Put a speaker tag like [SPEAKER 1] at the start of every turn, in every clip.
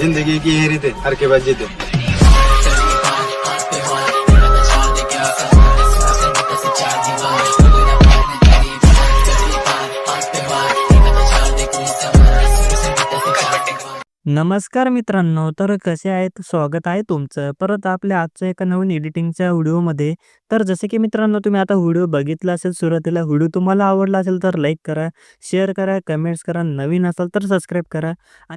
[SPEAKER 1] जिंदगी की हेरी थे हर के बाद जीते।
[SPEAKER 2] नमस्कार मित्रांनो तर कसे आहेत? स्वागत आहे तुमचं. परत आपल्या आजच्या एका नवीन एडिटिंगच्या व्हिडिओमध्ये तर जसे की मित्रांनो तुम्ही आता व्हिडिओ बघितला असेल सुरुवातीला व्हिडिओ तुम्हाला आवडला असेल तर लाईक करा शेअर करा कमेंट्स करा नवीन असाल तर सबस्क्राईब करा.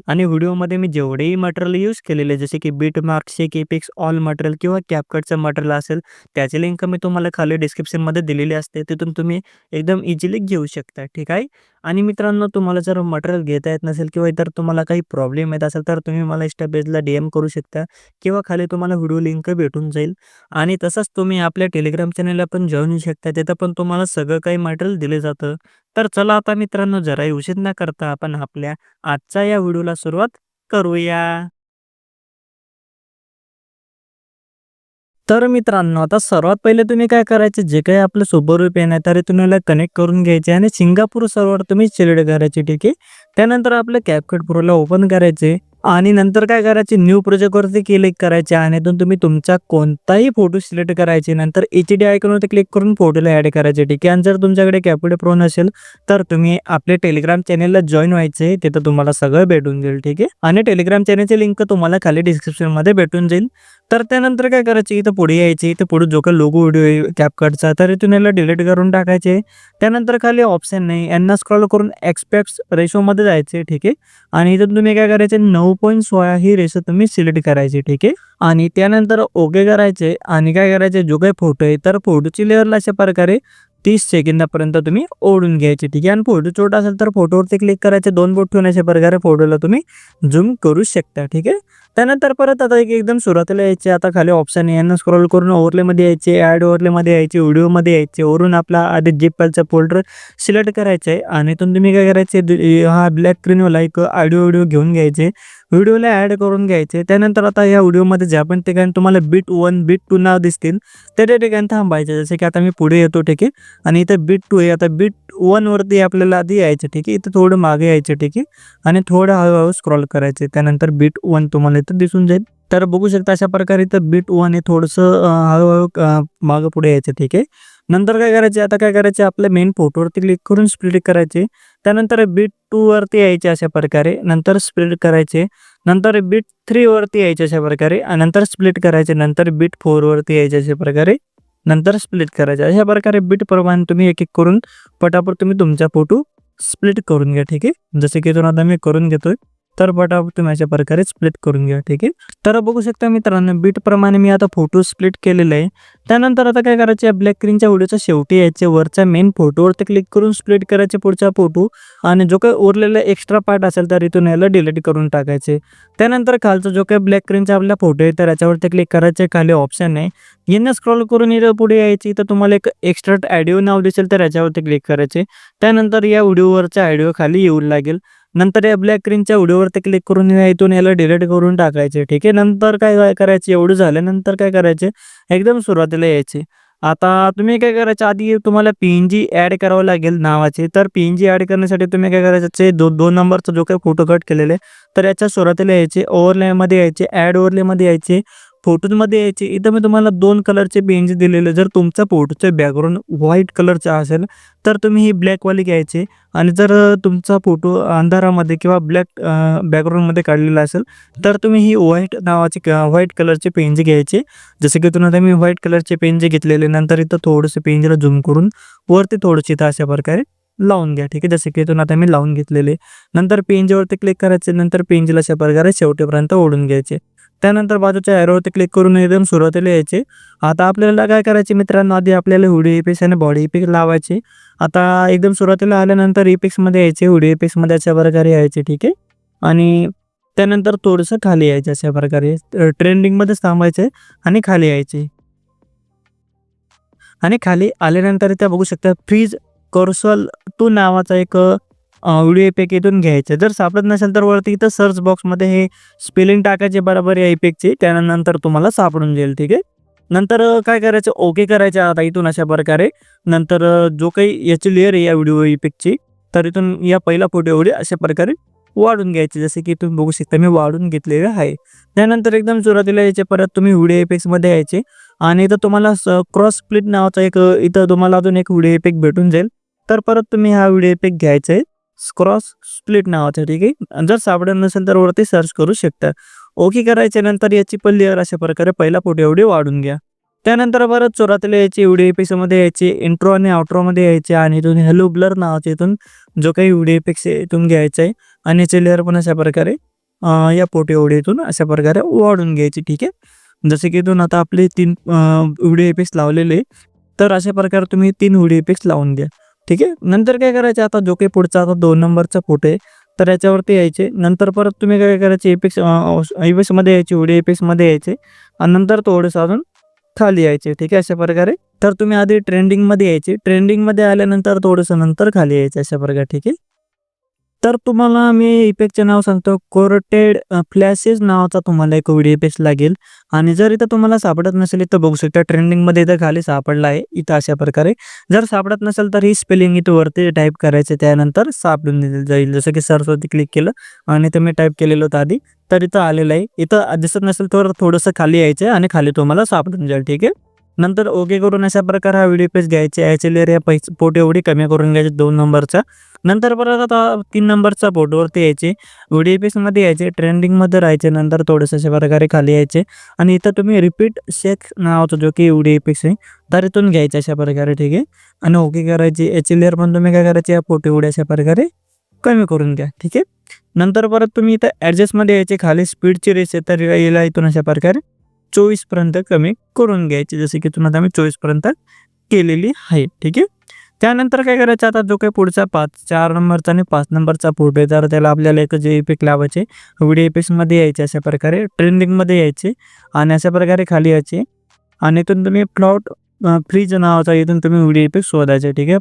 [SPEAKER 2] आणि व्हिडिओमध्ये मी जेवढेही मटेरियल यूज केलेले जसे की बीट मार्क्सचे शेक इपिक्स ऑल मटेरियल किंवा कॅपकटचं मटेरियल असेल त्याची लिंक मी तुम्हाला खाली डिस्क्रिप्शनमध्ये दिलेली असते. तिथून तुम्ही एकदम इझिली घेऊ शकता ठीक आहे? आणि मित्रांनो तुम्हाला जर मटेरियल घेता येत नसेल किंवा इतर तुम्हाला काही प्रॉब्लेम येत असेल तर तुम्ही मला इंस्टापेजला डी एम करू शकता किंवा खाली तुम्हाला व्हिडिओ लिंक भेटून जाईल. आणि तसंच तुम्ही आपल्या टेलिग्राम चॅनल आपण जॉईन होऊ शकता. तिथं पण तुम्हाला सगळं काही मटेरियल दिले जातं. तर चला आता मित्रांनो जराही उशीर न करता आपण आपल्या आजच्या या व्हिडिओला सुरुवात करूया. तर मित्रांनो आता सर्वात पहिले तुम्ही काय करायचे? जे काही आपलं सुबरू पेन आहे तरी तुम्हाला कनेक्ट करून घ्यायचे आणि सिंगापूर सर्वर तुम्ही सिलेक्ट करायचे ठीक आहे? त्यानंतर आपलं कॅपकट प्रोला ओपन करायचे. आणि नंतर काय करायचे? न्यू प्रोजेक्टवरती क्लिक करायचे आणि इथून तुम्ही तुमचा कोणताही फोटो सिलेक्ट करायचे. नंतर एच डी आयकॉनवरती क्लिक करून फोटोला ॲड करायचे. ठीक आहे? आणि जर तुमच्याकडे कॅपकट प्रो नसेल तर तुम्ही आपल्या टेलिग्राम चॅनेलला जॉईन व्हायचे. तिथं तुम्हाला सगळं भेटून जाईल. ठीक आहे? आणि टेलिग्राम चॅनेलची लिंक तुम्हाला खाली डिस्क्रिप्शनमध्ये भेटून जाईल. तर त्यानंतर काय करायचे? इथं पुढे यायचे इथं पुढे जो काही लोगो व्हिडिओ आहे कॅपकटचा तर इथून याला डिलीट करून टाकायचे. त्यानंतर खाली ऑप्शन नाही. यांना स्क्रॉल करून एक्सपेक्ट रेशोमध्ये जायचे ठीक आहे? आणि इथं तुम्ही काय करायचे? नऊ पॉईंट सोळा ही रेशो तुम्ही सिलेक्ट करायची ठीक आहे? आणि त्यानंतर ओके करायचे. आणि काय करायचे? जो काही फोटो आहे तर फोटोची लेअरला अशा प्रकारे तीस सेकंदापर्यंत तुम्ही ओढून घ्यायचे ठीक आहे? आणि फोटो छोटा असेल तर फोटोवरती क्लिक करायचे. दोन बोट ठेवून अशा प्रकारे फोटोला तुम्ही झूम करू शकता ठीक आहे? त्यानंतर परत आता एक एकदम सुरुवातीला यायचे आता खाली ऑप्शन यांना स्क्रॉल करून ओव्हरलेमध्ये यायचे ॲड ओव्हरलेमध्ये यायचे व्हिडिओमध्ये यायचे. वरून आपला आधी जिपलचा फोल्डर सिलेक्ट करायचं आहे. आणि इथून तुम्ही काय करायचे हा ब्लॅक स्क्रीनवाला एक ऑडिओ व्हिडिओ घेऊन घ्यायचे. व्हिडिओला ॲड करून घ्यायचे. त्यानंतर आता या व्हिडिओमध्ये ज्या पण ठिकाणी तुम्हाला बीट वन बीट टू नाव दिसतील त्या त्या ठिकाणी थांबायचे. जसे की आता मी पुढे येतो ठीक आहे? आणि इथं बीट टू आहे. आता बीट वनवरती आपल्याला आधी यायचं ठीक आहे. इथं थोडं मागे यायचं ठीक आहे. आणि थोडं हळूहळू स्क्रॉल करायचे. त्यानंतर बीट वन तुम्हाला इथं दिसून जाईल. तर बघू शकता अशा प्रकारे इथं बीट वन हे थोडंसं हळूहळू मागं पुढे यायचं ठीक आहे. नंतर काय करायचे? आता काय करायचे? आपल्या मेन फोटोवरती क्लिक करून स्प्लिट करायचे. त्यानंतर बीट टू वरती यायचे अशा प्रकारे. नंतर स्प्लिट करायचे. नंतर बीट थ्री वरती यायचे अशा प्रकारे. आणि नंतर स्प्लिट करायचे. नंतर बीट फोर वरती यायचे अशा प्रकारे. नंतर स्प्लिट करायचं. अशा प्रकारे बीट प्रमाणे तुम्ही एक एक करून पटापट तुम्ही तुमचा फोटो स्प्लिट करून घ्या ठीक आहे? जसे की इथून आता मी करून घेतोय. तर पटापट तुम्ही अशा प्रकारे स्प्लिट करून घ्या ठीक आहे? तर बघू शकता मित्रांनो बीटप्रमाणे मी आता फोटो स्प्लिट केलेला आहे. त्यानंतर आता काय करायचे ब्लॅक स्क्रीनच्या व्हिडिओच्या शेवटी यायचे वरच्या मेन फोटोवरती क्लिक करून स्प्लिट करायचे पुढचा फोटो आणि जो काही उरलेला एक्स्ट्रा पार्ट असेल तर इथून याला डिलीट करून टाकायचे. त्यानंतर खालचा जो काही ब्लॅक स्क्रीनचा आपला फोटो आहे तर याच्यावरती क्लिक करायचे खाली ऑप्शन आहे. यांना स्क्रॉल करून इथं पुढे यायची तर तुम्हाला एक एक्स्ट्रा ॲडिओ नाव दिसेल तर याच्यावरती क्लिक करायचे. त्यानंतर या व्हिडिओवरचा ॲडिओ खाली येऊ लागेल. नंतर या ब्लॅक स्क्रीनच्या व्हिडिओवरती क्लिक करून इथून याला डिलीट करून टाकायचे. ठीक आहे? नंतर काय काय करायचे? एवढं झाल्यानंतर काय करायचे? एकदम सुरुवातीला यायचे. आता तुम्ही काय करायचं? आधी तुम्हाला पी एन जी ॲड करावं लागेल नावाचे. तर पीएनजी ऍड जी ॲड करण्यासाठी तुम्ही काय करायचे? दोन दो दोन नंबरचा जो काही फोटो कट केलेले तर याच्या सुरुवातीला यायचे. ओव्हरलेमध्ये यायचे. ॲड ओव्हरलेमध्ये यायचे. फोटोजमध्ये यायचे इथं मी तुम्हाला दोन कलरचे पी दिलेले. जर तुमचा फोटोचं बॅकग्राऊंड व्हाईट कलरचा असेल तर तुम्ही ही ब्लॅकवाली घ्यायचे. आणि जर तुमचा फोटो अंधारामध्ये किंवा ब्लॅक बॅकग्राऊंडमध्ये काढलेला असेल तर तुम्ही ही व्हाईट नावाची व्हाईट कलरचे पेनजी घ्यायचे. जसे की तुम्हाला मी व्हाईट कलरचे पेनजी घेतलेले नंतर इथं थोडंसं पेनजीला झूम करून वरती थोडंसं इथं अशा प्रकारे लावून घ्या ठीक आहे? जसे की इथून आता मी लावून घेतलेले. नंतर पेंजवरती क्लिक करायचे नंतर पेंजला अशा प्रकारे शेवटीपर्यंत ओढून घ्यायचे. त्यानंतर बाजूच्या ॲरोवरती क्लिक करून एकदम सुरुवातीला यायचे. आता आपल्याला काय करायचे मित्रांनो? आधी आपल्याला हुडी इपिक्स आणि बॉडी इपिक्स लावायचे. आता एकदम सुरुवातीला आल्यानंतर इपिक्समध्ये यायचे हुडी इपिक्समध्ये अशा प्रकारे यायचे ठीक आहे? आणि त्यानंतर थोडंसं खाली यायचे अशा प्रकारे. ट्रेंडिंगमध्येच थांबायचे आणि खाली यायचे. आणि खाली आल्यानंतर त्या बघू शकता फ्रीज कोर्सल टू नावाचा एक व्हिडिओ इफेक्ट इथून घ्यायचं. जर सापडत नसेल तर वरती इथं सर्च बॉक्समध्ये हे स्पेलिंग टाकायचे बरोबर या इफेक्टची त्यानंतर तुम्हाला सापडून जाईल ठीक आहे? नंतर काय करायचं? ओके करायचं आता इथून अशा प्रकारे. नंतर जो काही याची लेअर आहे या व्हिडिओ इफेक्टची तर इथून या पहिला फोटो एवढी अशा प्रकारे वाढून घ्यायचे. जसे की तुम्ही बघू शकता मी वाढून घेतलेले आहे. त्यानंतर एकदम सुरुवातीला यायचे परत तुम्ही व्हिडिओ इफेक्ट्समध्ये यायचे. आणि इथं तुम्हाला क्रॉस स्प्लिट नावाचा एक इथं तुम्हाला अजून एक व्हिडिओ इफेक्ट भेटून जाईल. तर परत तुम्ही हा व्हिडिओ इफेक्ट घ्यायचा आहे. क्रॉस स्प्लिट नावाचं ठीक आहे? जर सापडत नसेल तर वरती सर्च करू शकता. ओके करायच्या नंतर याची पण लेअर अशा प्रकारे पहिला फोटो एवढी वाढून घ्या. त्यानंतर परत चोरातले यायची व्हिडिओमध्ये यायचे इंट्रो आणि आउट्रोमध्ये यायचे आणि इथून हॅलो ब्लर नावाचे इथून जो काही व्हिडिओ इफेक्ट्स आहे इथून घ्यायचा आहे आणि याचे लेअर पण अशा प्रकारे या पोटी एवढे इथून अशा प्रकारे वाढून घ्यायची ठीक आहे? जसे की इथून आता आपले तीन व्हिडिओ इफेक्ट्स लावलेले तर अशा प्रकारे तुम्ही तीन व्हिडिओ एपिक्स लावून द्या ठीक आहे? नंतर काय करायचं? आता जो काही पुढचा आता दोन नंबरचा फोटो आहे तर याच्यावरती यायचे. नंतर परत तुम्ही काय करायचे? एपेक्स इफेक्ट्समध्ये यायचे व्हिडिओ इफेक्ट्समध्ये यायचे. आणि नंतर थोडंसं अजून खाली यायचे. ठीक आहे? अशा प्रकारे. तर तुम्ही आधी ट्रेंडिंगमध्ये यायचे. ट्रेंडिंगमध्ये आल्यानंतर थोडंसं नंतर खाली यायचं अशा प्रकारे. ठीक आहे? तर तुम्हाला मी इफेक्टचे नाव सांगतो. कोरटेड फ्लॅसेस नावाचा तुम्हाला एक व्हिडिओ इफेक्ट लागेल. आणि जर इथं तुम्हाला सापडत नसेल इथं बघू शकता ट्रेंडिंगमध्ये इथं खाली सापडला आहे. इथं अशा प्रकारे. जर सापडत नसेल तर ही स्पेलिंग इथं वरती टाईप करायचं त्यानंतर सापडून दिलं जाईल. जसं की सर्चवरती क्लिक केलं आणि इथं मी टाईप केलेलं होतं आधी. तर इथं आलेलं आहे. इथं दिसत नसेल तर थोडंसं खाली यायचं आणि खाली तुम्हाला सापडून जाईल. ठीक आहे? नंतर ओके करून अशा प्रकारे हा व्हिडिओ पेज घ्यायचे याचे लेअर या पैसे फोटो एवढी कमी करून घ्यायचे दोन नंबरचा नंतर परत आता तीन नंबरचा फोटोवरती यायचे. व्हिडिओ पेजमध्ये यायचे ट्रेंडिंगमध्ये राहायचे नंतर थोडंसं अशा प्रकारे खाली यायचे. आणि इथं तुम्ही रिपीट शेक नावाचा जो की व्हिडिओ पेज आहे तर इथून घ्यायचे अशा प्रकारे ठीक आहे? आणि ओके करायची याची लेअर पण तुम्ही काय करायचे या फोटो एवढे अशा प्रकारे कमी करून घ्या ठीक आहे? नंतर परत तुम्ही इथं ॲडजस्टमध्ये यायचे खाली स्पीडची रेस आहे तर इथून अशा प्रकारे चोवीसपर्यंत कमी करून घ्यायची जसे की तुम्हाला आम्ही चोवीसपर्यंत केलेली आहे ठीक आहे? त्यानंतर काय करायचं? आता जो काही पुढचा पाच चार नंबरचा आणि पाच नंबरचा पुढे तर त्याला आपल्याला एक जे इफेक्ट लावायचे व्हिडिओ इफेक्ट्समध्ये यायचे अशा प्रकारे ट्रेंडिंगमध्ये यायचे आणि अशा प्रकारे खाली यायचे आणि इथून तुम्ही प्लॉट फ्रीज नावाचा इथून तुम्ही व्हिडिओ इफेक्ट शोधायचे ठीक आहे?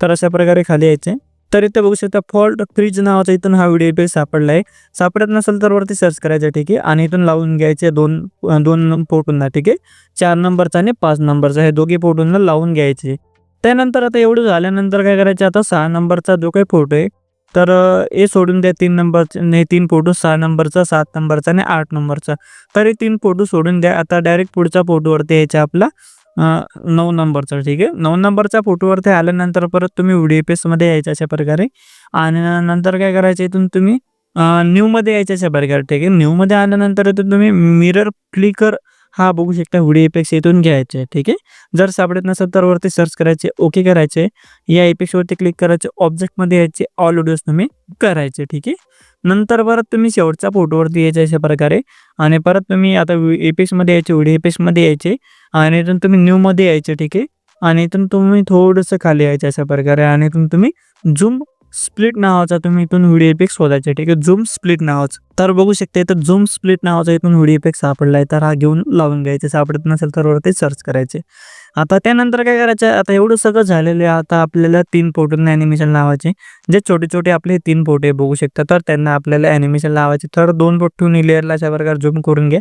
[SPEAKER 2] तर अशा प्रकारे खाली यायचे. तर इथे बघू शकता फॉल्ट फ्रीज नावाचा इथून हा व्हिडिओ पेज सापडला आहे सापडत नसेल तर वरती सर्च करायचं ठीक आहे. आणि इथून लावून घ्यायचे दोन दोन फोटोंना ठीक आहे. चार नंबरचा आणि पाच नंबरचा हे दोघे फोटोंना लावून घ्यायचे. त्यानंतर आता एवढं झाल्यानंतर काय करायचं आता सहा नंबरचा जो काही फोटो आहे तर हे सोडून द्या तीन नंबरचे नाही तीन फोटो सहा नंबरचा सात नंबरचा आणि आठ नंबरचा. तर हे तीन फोटो सोडून द्या. आता डायरेक्ट पुढच्या फोटोवरती यायचा आपला. नऊ नंबरचा ठीक आहे? नऊ नंबरच्या फोटोवरती आल्यानंतर परत तुम्ही व्हिडिओ पेजमध्ये यायचं अशा प्रकारे. आणि नंतर काय करायचं इथून तुम्ही न्यूमध्ये यायचं अशा प्रकारे ठीक आहे? न्यूमध्ये आल्यानंतर इथून तुम्ही मिरर क्लिकर हा बघू शकता व्हिडिओ इफेक्ट्स इथून घ्यायचे ठीक आहे? जर सापडत नसेल तर वरती सर्च करायचे ओके करायचे. या इफेक्ट्सवरती क्लिक करायचे ऑब्जेक्टमध्ये यायचे ऑल व्हिडिओज तुम्ही करायचे ठीक आहे? नंतर परत तुम्ही शेवटच्या फोटोवरती यायचे अशा प्रकारे. आणि परत तुम्ही आता इफेक्ट्समध्ये यायचे व्हिडिओ इफेक्ट्समध्ये यायचे. आणि इथून तुम्ही न्यूमध्ये यायचे ठीक आहे? आणि इथून तुम्ही थोडंसं खाली यायचं अशा प्रकारे. आणि इथून तुम्ही झूम स्प्लिट नावाचा तुम्ही इथून व्हिडिओ इफेक्ट शोधायचे ठीक आहे? झूम स्प्लिट नावाचं. तर बघू शकते तर झूम स्प्लिट नावाचा इथून व्हिडिओ इफेक्ट सापडला आहे तर हा घेऊन लावून घ्यायचे. सापडत नसेल तर वरती सर्च करायचे. आता त्यानंतर काय करायचं आता एवढं सगळं झालेलं आहे. आता आपल्याला तीन फोटोंना ॲनिमेशन लावायचे. जे छोटे छोटे आपले तीन फोटो बघू शकता. तर त्यांना आपल्याला ॲनिमेशन लावायचे. तर दोन फोटो लेअरला अशा प्रकारे झूम करून घ्या.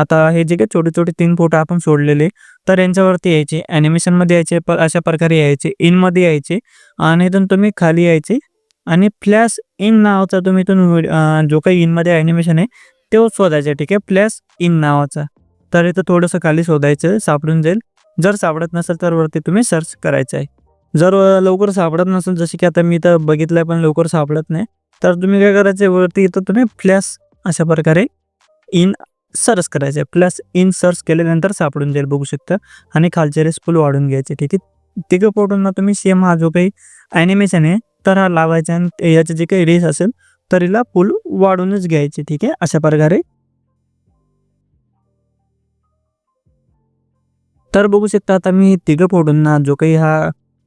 [SPEAKER 2] आता हे जे काही छोटे छोटे तीन फोटो आपण सोडलेले तर यांच्यावरती यायचे. ॲनिमेशनमध्ये यायचे अशा प्रकारे यायचे. इनमध्ये यायचे. आणि इथून तुम्ही खाली यायचे. आणि फ्लॅश इन नावाचा तुम्ही इथून जो काही इनमध्ये ॲनिमेशन आहे तो शोधायचा ठीक आहे? फ्लॅश इन नावाचा. तर इथं थोडंसं खाली शोधायचं सापडून जाईल. जर सापडत नसेल तर वरती तुम्ही सर्च करायचं आहे. जर लवकर सापडत नसेल जसे की आता मी इथं बघितलं पण लवकर सापडत नाही तर तुम्ही काय करायचं आहे वरती इथं तुम्ही फ्लॅश अशा प्रकारे इन सर्च करायचं प्लस इन सर्च केल्यानंतर सापडून जाईल बघू शकता. आणि खालचे रेस फुल वाढून घ्यायचे ठीक आहे? तिघं फोटोंना तुम्ही सेम हा जो काही ॲनिमेशन आहे तर हा लावायचा आणि याचे जे काही रेस असेल तर हिला पूल वाढूनच घ्यायचे ठीक आहे? अशा प्रकारे. तर बघू शकता आता मी तिघं फोटोंना जो काही हा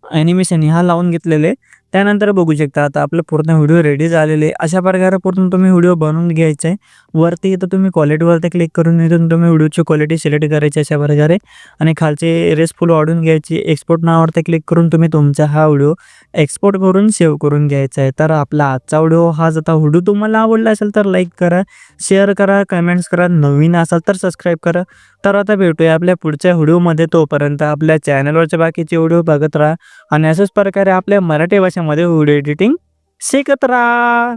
[SPEAKER 2] ॲनिमेशन हा लावून घेतलेले त्यानंतर बघू शकता आता आपलं पूर्ण व्हिडिओ रेडी झालेले आहे. अशा प्रकारे पूर्ण तुम्ही व्हिडिओ बनवून घ्यायचा आहे. वरती इथं तुम्ही क्वालिटीवरती क्लिक करून इथून तुम्ही व्हिडिओची क्वालिटी सिलेक्ट करायची अशा प्रकारे. आणि खालचे रेस फुल वाढून घ्यायची. एक्सपोर्ट नावावरती क्लिक करून तुम्ही तुमचा हा व्हिडिओ एक्सपोर्ट करून सेव्ह करून घ्यायचा आहे. तर आपला आजचा व्हिडिओ हा जर व्हिडिओ तुम्हाला आवडला असेल तर लाईक करा शेअर करा कमेंट्स करा. नवीन असाल तर सबस्क्राईब करा. तर आता भेटूया आपल्या पुढच्या व्हिडिओमध्ये. तोपर्यंत आपल्या चॅनलवरचे बाकीचे व्हिडिओ बघत राहा. आणि अशाच प्रकारे आपल्या मराठी याच्यामध्ये व्हिडिओ एडिटिंग शिकत राहा.